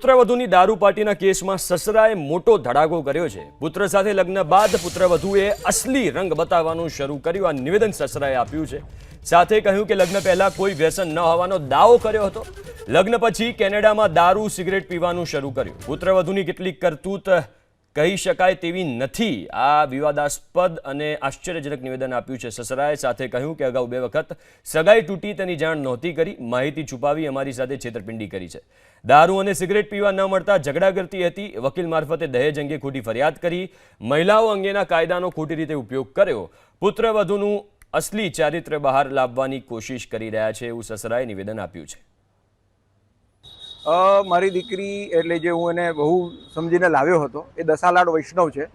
પુત્રવધુની દારૂ પાર્ટીના કેસમાં સસરાએ મોટો ધડાકો કર્યો છે. પુત્ર સાથે લગ્ન બાદ પુત્રવધુએ અસલી રંગ બતાવવાનું શરૂ કર્યું. આ નિવેદન સસરાએ આપ્યું છે. સાથે કહ્યું કે લગ્ન પહેલા કોઈ વ્યસન ન હોવાનો દાવો કર્યો હતો. લગ્ન પછી કેનેડામાં દારૂ સિગરેટ પીવાનું શરૂ કર્યું. પુત્રવધુની કેટલીક કરતૂત કહી શકાય તેવી નથી. આ વિવાદાસ્પદ અને આશ્ચર્યજનક નિવેદન આપ્યું છે. સસરાએ સાથે કહ્યું કે અગાઉ બે વખત સગાઈ તૂટી તેની જાણ નહોતી કરી. માહિતી છુપાવી અમારી સાથે છેતરપિંડી કરી છે. દારૂ અને સિગરેટ પીવા ન મળતા ઝઘડા કરતી હતી. વકીલ મારફતે દહેજ અંગે ખોટી ફરિયાદ કરી. મહિલાઓ અંગેના કાયદાનો ખોટી રીતે ઉપયોગ કર્યો. પુત્રવધુનું અસલી ચારિત્ર બહાર લાવવાની કોશિશ કરી રહ્યા છે એવું સસરાએ નિવેદન આપ્યું છે. મારી દીકરી એટલે જે હું એને બહુ સમજીને લાવ્યો હતો, એ દસાલાડ વૈષ્ણવ છે.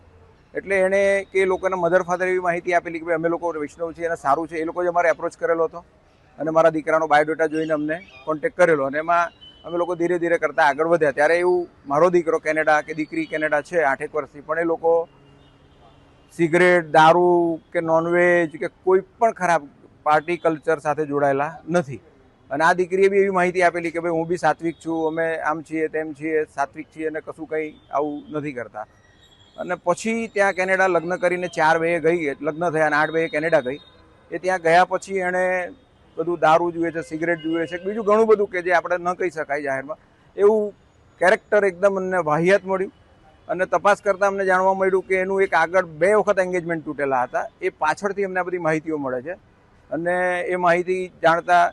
એટલે એણે કે લોકોને મધર ફાધર એવી માહિતી આપેલી કે ભાઈ અમે લોકો વૈષ્ણવ છીએ અને સારું છે. એ લોકો જે અમારે એપ્રોચ કરેલો હતો અને મારા દીકરાનો બાયોડેટા જોઈને અમને કોન્ટેક્ટ કરેલો અને એમાં અમે લોકો ધીરે ધીરે કરતાં આગળ વધ્યા. ત્યારે એવું મારો દીકરો કેનેડા કે દીકરી કેનેડા છે આઠેક વર્ષથી, પણ એ લોકો સિગરેટ, દારૂ કે નોનવેજ કે કોઈ પણ ખરાબ પાર્ટી કલ્ચર સાથે જોડાયેલા નથી. અને આ દીકરીએ બી એવી માહિતી આપેલી કે ભાઈ હું બી સાત્વિક છું, અમે આમ છીએ, તેમ છીએ, સાત્વિક છીએ અને કશું કંઈ આવું નથી કરતા. અને પછી ત્યાં કેનેડા લગ્ન કરીને ચાર બે ગઈ, લગ્ન થયા અને આઠ બે કેનેડા ગઈ. એ ત્યાં ગયા પછી એણે બધું દારૂ જુએ છે, સિગરેટ જુએ છે, બીજું ઘણું બધું કે જે આપણે ન કહી શકાય જાહેરમાં. એવું કેરેક્ટર એકદમ અમને વાહિયાત મળ્યું અને તપાસ કરતાં અમને જાણવા મળ્યું કે એનું એક આગળ બે વખત એન્ગેજમેન્ટ તૂટેલા હતા. એ પાછળથી અમને આ બધી માહિતીઓ મળે છે. અને એ માહિતી જાણતા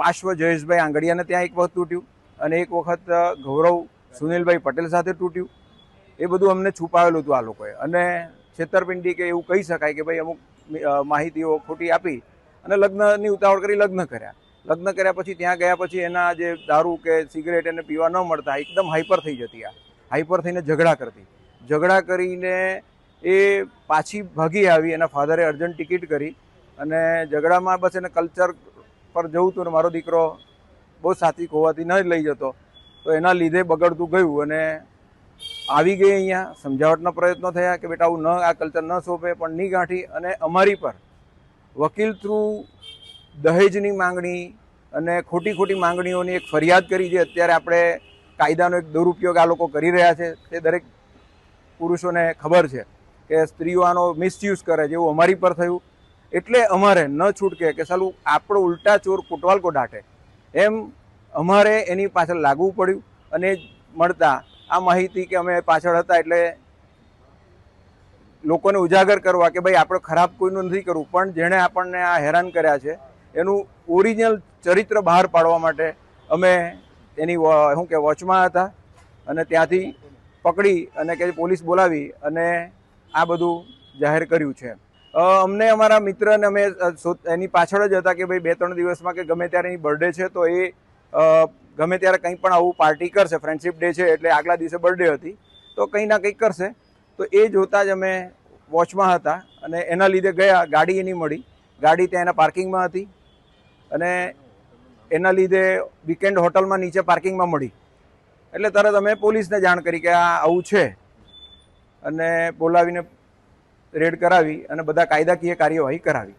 પાર્શ્વ જયેશભાઈ આંગડિયાને ત્યાં એક વખત તૂટ્યું અને એક વખત ગૌરવ સુનિલભાઈ પટેલ સાથે તૂટ્યું. એ બધું અમને છુપાવેલું હતું આ લોકોએ. અને છેતરપિંડી કે એવું કહી શકાય કે ભાઈ અમુક માહિતીઓ ખોટી આપી અને લગ્નની ઉતાવળ કરી લગ્ન કર્યા. લગ્ન કર્યા પછી ત્યાં ગયા પછી એના જે દારૂ કે સિગરેટ એને પીવા ન મળતા એકદમ હાઈપર થઈ જતી આ. હાઈપર થઈને ઝઘડા કરતી. ઝઘડા કરીને એ પાછી ભાગી આવી. એના ફાધરે અર્જન્ટ ટિકિટ કરી અને ઝઘડામાં બસ એને કલ્ચર પર જવું હતું ને મારો દીકરો બહુ સાત્વિક હોવાથી ન જ લઈ જતો, તો એના લીધે બગડતું ગયું અને આવી ગઈ અહીંયા. સમજાવટના પ્રયત્નો થયા કે બેટા આવું ન, આ કલ્ચર ન સોંપે, પણ નહીં ગાંઠી અને અમારી પર વકીલ થ્રુ દહેજની માંગણી અને ખોટી ખોટી માંગણીઓની એક ફરિયાદ કરી જે અત્યારે આપણે કાયદાનો એક દુરુપયોગ આ લોકો કરી રહ્યા છે, તે દરેક પુરુષોને ખબર છે કે સ્ત્રીઓ આનો મિસયુઝ કરે એવું અમારી પર થયું. એટલે અમારે ન છૂટકે કે સાલું આપણો ઉલટા ચોર કોટવાલકો દાટે એમ અમારે એની પાછળ લાગવું પડ્યું અને મળતા આ માહિતી કે અમે પાછળ હતા એટલે લોકોને ઉજાગર કરવા કે ભાઈ આપણે ખરાબ કોઈનું નથી કરવું, પણ જેણે આપણને આ હેરાન કર્યા છે, એનું ઓરિજિનલ ચરિત્ર બહાર પાડવા માટે અમે એની શું કે, વોચમાં હતા અને ત્યાંથી પકડી અને કે પોલીસ બોલાવી અને આ બધું જાહેર કર્યું છે. અમને અમારા મિત્રને અમે એની પાછળ જ હતા કે ભાઈ બે ત્રણ દિવસમાં કે ગમે ત્યારે એની બર્થડે છે, તો એ ગમે ત્યારે કંઈ પણ આવું પાર્ટી કરશે ફ્રેન્ડશિપ ડે છે, એટલે આગલા દિવસે બર્થડે હતી, તો કંઈ ના કંઈક કરશે. તો એ જોતાં જ અમે વોચમાં હતા અને એના લીધે ગયા, ગાડી એની મળી. ગાડી ત્યાં એના પાર્કિંગમાં હતી અને એના લીધે વીકેન્ડ હોટલમાં નીચે પાર્કિંગમાં મળી. એટલે તરત અમે પોલીસને જાણ કરી કે આ આવું છે. અને બોલાવીને રેડ કરાવી અને બધા કાયદાકીય કાર્યવાહી કરાવી.